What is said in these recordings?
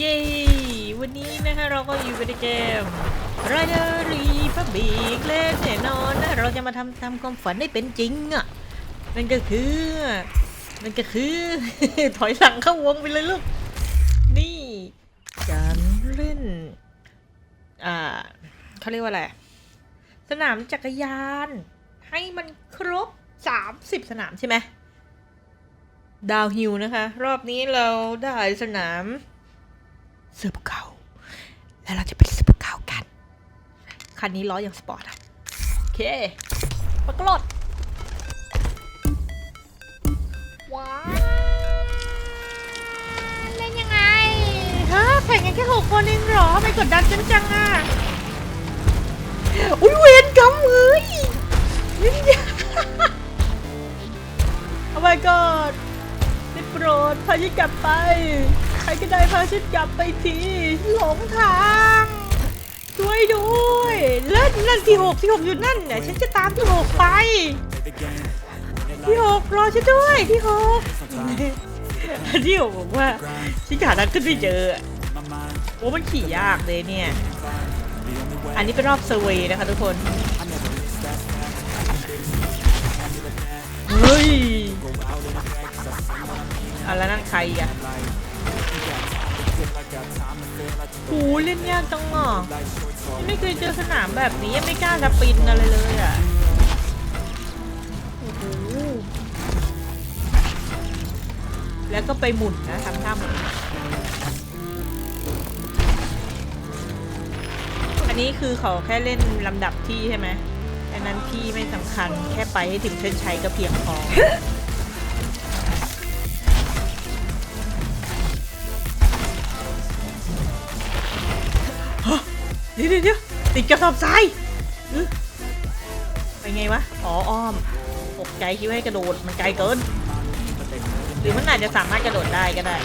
เย้ วันนี้นะคะเราก็อยู่ในเกม r i d e r Republic เล่นแน่นอนนะ เราจะมาทำตามความฝันให้เป็นจริงอะ นั่นก็คือ นั่นก็คือ ถอยหลังเข้าวงไปเลยลูก นี่การเล่น อ่าเขาเรียกว่าอะไร สนามจักรยาน ให้มันครบ 30 สนามใช่ไหมดาวฮิลนะคะ รอบนี้เราได้สนาม เสือภูเขา แล้วเราจะไปเสือภูเขากัน คันนี้ล้ออย่างสปอร์ตอะโอเคปกรดว้าวเล่นยังไงฮะแข่งกันแค่หกคนเองเหรอทำไมกดดันจังจังอะอุ้ยเวรกรรมเอ้ยนี่โอ้ my god ได้โปรดพาฉันกลับไปใค รก็ได้พาฉันกลับไปที หลงทางช่วยด้วยเลิศนั่นที่หกที่หกอยู่นั่นเนี่ยฉันจะตามที่หกไป ที่หกรอฉันด้วยที่หกที่หกบอกว่าฉันขาทางขึ้นไม่เจอโอ้มันขี่ยากเลยเนี่ย อันนี้เป็นรอบเซอร์เวย์นะคะทุกคนเฮ้ยอาแล้วนั่นใครอะ โอ้เล่นยากจังอะยังไม่เคยเจอสนามแบบนี้ยังไม่กล้าจะปินอะไรเลยอะโอ้โหแล้วก็ไปหมุนนะทำท่าหมุนอันนี้คือเขาแค่เล่นลำดับที่ใช่ไหมอันนั้นที่ไม่สำคัญแค่ไปให้ถึงเส้นชัยก็เพียงพอ เดี๋ยวเดี๋ยวติดกระสอบทรายไปไงวะ อ๋ออ้อมตกใจคิดว่าให้กระโดดมันไกลเกิน หรือมันอาจจะสามารถกระโดดได้ก็ได้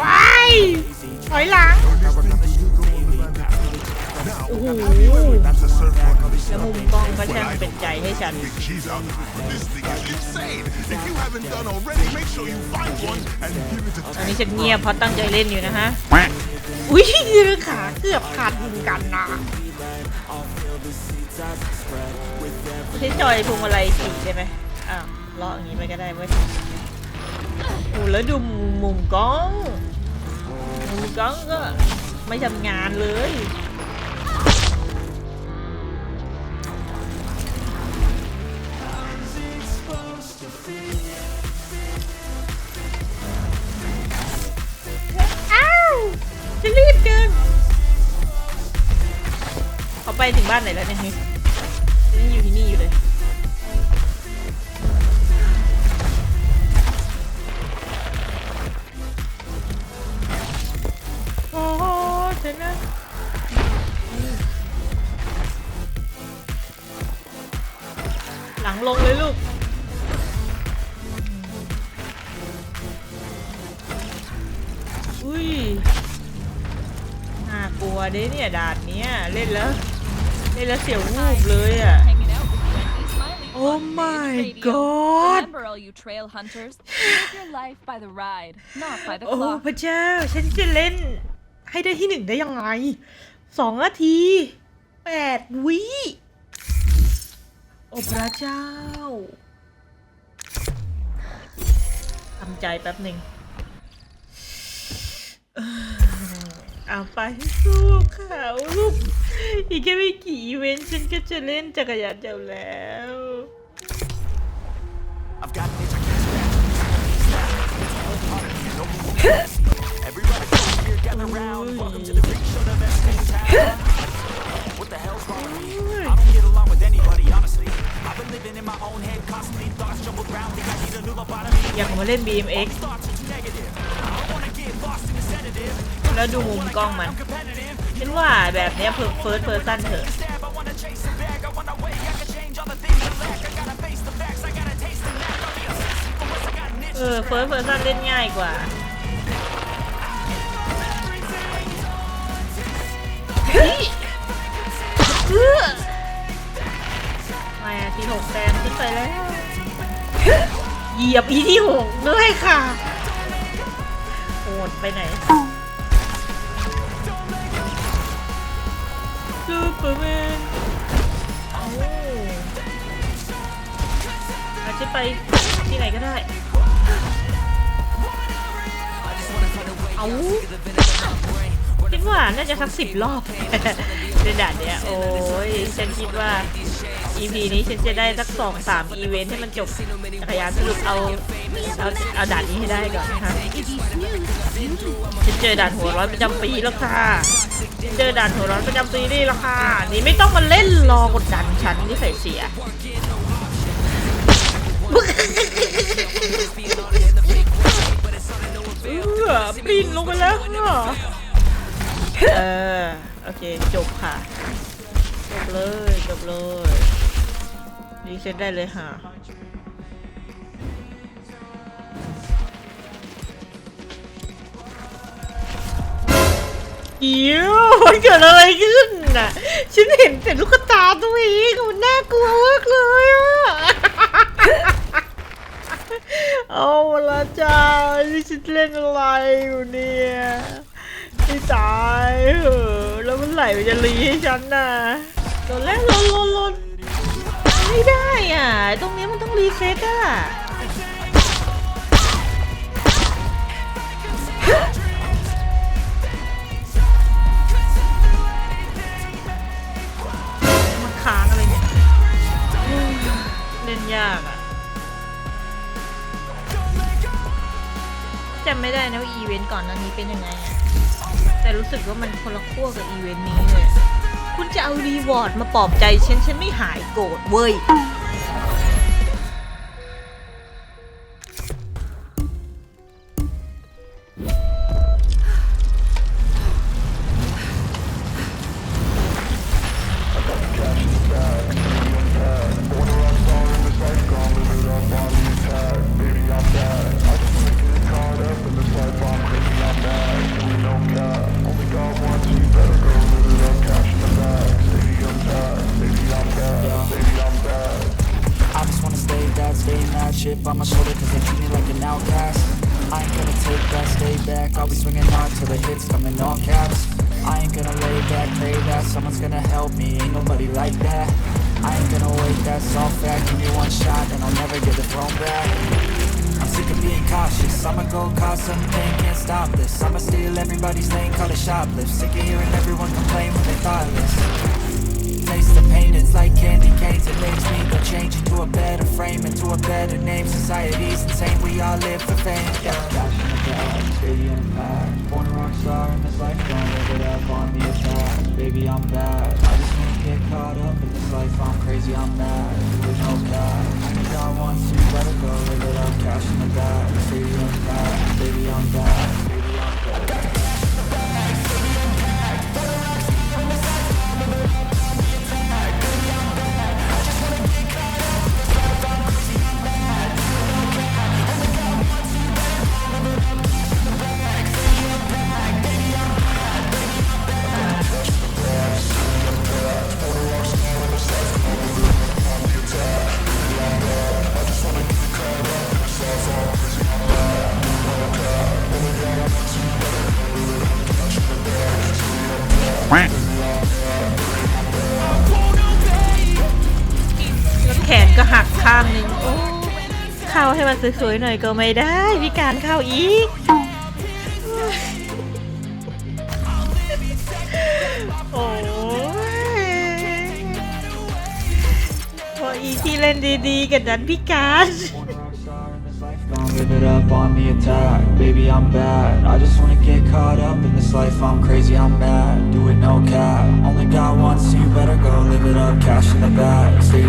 ว้ายถอยหลัง แล้วมุมกล้องก็ช่างเป็นใจให้ฉัน Cheese out. This thing is insane. If you haven't done already, make sure you find one and give it a ตอนนี้ฉันเงียบเพราะตั้งใจเล่นอยู่นะฮะ อุ้ยขาเกือบขาดเหมือนกันนะใช้จอยพวงมาลัยขี่ได้ไหมอ้าวเลาะอย่างนี้ไปก็ได้เว้ยโอ้แล้วดูมุมมุมกล้องมุมกล้องก็ไม่ทำงานเลย ไปถึงบ้านไหนแล้วเนี่ยนี่ยังอยู่ที่นี่อยู่เลยโอ้โหเสร็จแล้วหลังลงเลยลูกอุ้ยน่ากลัวเด้เนี่ยด่านเนี้ยเล่นแล้ว นแล้วเสียววูบเลยอะ Hanging out with Frankie Smiley Oh on Today's my Radio. God. Remember, all you trail hunters, live your life by the ride, not by the โอ้ clock. พระเจ้า ฉันจะเล่นให้ได้ที่หนึ่งได้ยังไงสองนาทีแปดวิโอ้พระเจ้าทำใจแป๊บหนึ่งเอ่อเอาไปให้สู้เขาลูก อีกแค่ไม่กี่อีเวนต์ฉันก็จะเล่นจักรยานเจ้าแล้ว I've got it. Everybody come here, gather round. Welcome to the big show, the best in town. What the hell's wrong with me? I don't get along with anybody, honestly. I've been living in my own head, constantly thoughts jumbled round. Think I need a new lobotomy. อยากมาเล่น BMX Thoughts are too negative. I don't wanna get lost in the sedative. แล้วดูมุมกล้องมัน คิดว่าแบบนี้เพิ่มเฟิร์สเพอร์ซันเถอะเออเฟิร์สเพอร์ซันเล่นง่ายกว่ามาที่หกแต้มขึ้นไปแล้ว เหยียบอีที่หกด้วยค่ะโหดไปไหน เปอร์แมนเอาอาจจะไปที่ไหนก็ได้ เอาคิดว่าน่าจะสักสิบรอบในด่านเนี้ย โอ้ย ฉันคิดว่า EP นี้ฉันจะได้สักสองสามอีเวนต์ให้มันจบจักรยานสรุปเอาเอาเอาด่านนี้ให้ได้ก่อนนะคะฉันเจอด่านหัวร้อนประจำปีแล้วค่ะ ฉันเจอด่านหัวร้อนประจำปีนี่แล้วค่ะ นี่ไม่ต้องมาเล่นรอกดดันฉันที่ใส่เสียเออปีนลงไปแล้วเออ โอเค จบค่ะ จบเลย จบเลยรีเซ็ตได้เลยค่ะ เดี๋ยวมันเกิดอะไรขึ้นน่ะ ฉันเห็นแต่ลูกตาตัวเองมันน่ากลัวมากเลยอะเอาละจ้านี่ฉันเล่นอะไรอยู่เนี่ยไม่ตายเหอะแล้วมันไหลมันจะรีให้ฉันน่ะตอนแรกลนลนลนไม่ได้อะ ตรงนี้มันต้องรีเซ็ตอะ ยากอะจำไม่ได้นะว่าอีเวนต์ก่อนหน้านี้เป็นยังไงอะแต่รู้สึกว่ามันคนละขั้วกับอีเวนต์นี้เลย คุณจะเอารีวอร์ดมาปลอบใจฉันฉันไม่หายโกรธเว้ย on my shoulder cause they treat me like an outcast. I ain't gonna take that, stay back, I'll be swinging hard till the hits come in all caps. I ain't gonna lay back, pray that someone's gonna help me, ain't nobody like that. I ain't gonna wait, that's all fact, give me one shot and I'll never get the throne back. I'm sick of being cautious, I'ma go cause something, can't stop this. I'ma steal everybody's lane, call it shoplift. Sick of hearing everyone complain when they thoughtless. Taste the pain, it's like candy canes. It makes me go change frame Into a better name, society's insane. We all live for fame, yeah. Cash in the bag, stadium packed Born a rock star in this life, don't live it up on the attack Baby, I'm bad, I just wanna get caught up in this life. I'm crazy, I'm mad, there's no God I got one, so you better go live it up แล้วแขนก็หักข้างหนึ่งโอ้เข้าให้มันสวยๆหน่อยก็ไม่ได้พิการเข้าอีก โอ้ยพออีที่เล่นดีๆกับดันพิการ Don't give it up on the attack, baby I'm bad. I just wanna get caught up in this life, I'm crazy, I'm mad. Do it no cap, only got one so you better go live it up. Cash in the bag, Stay.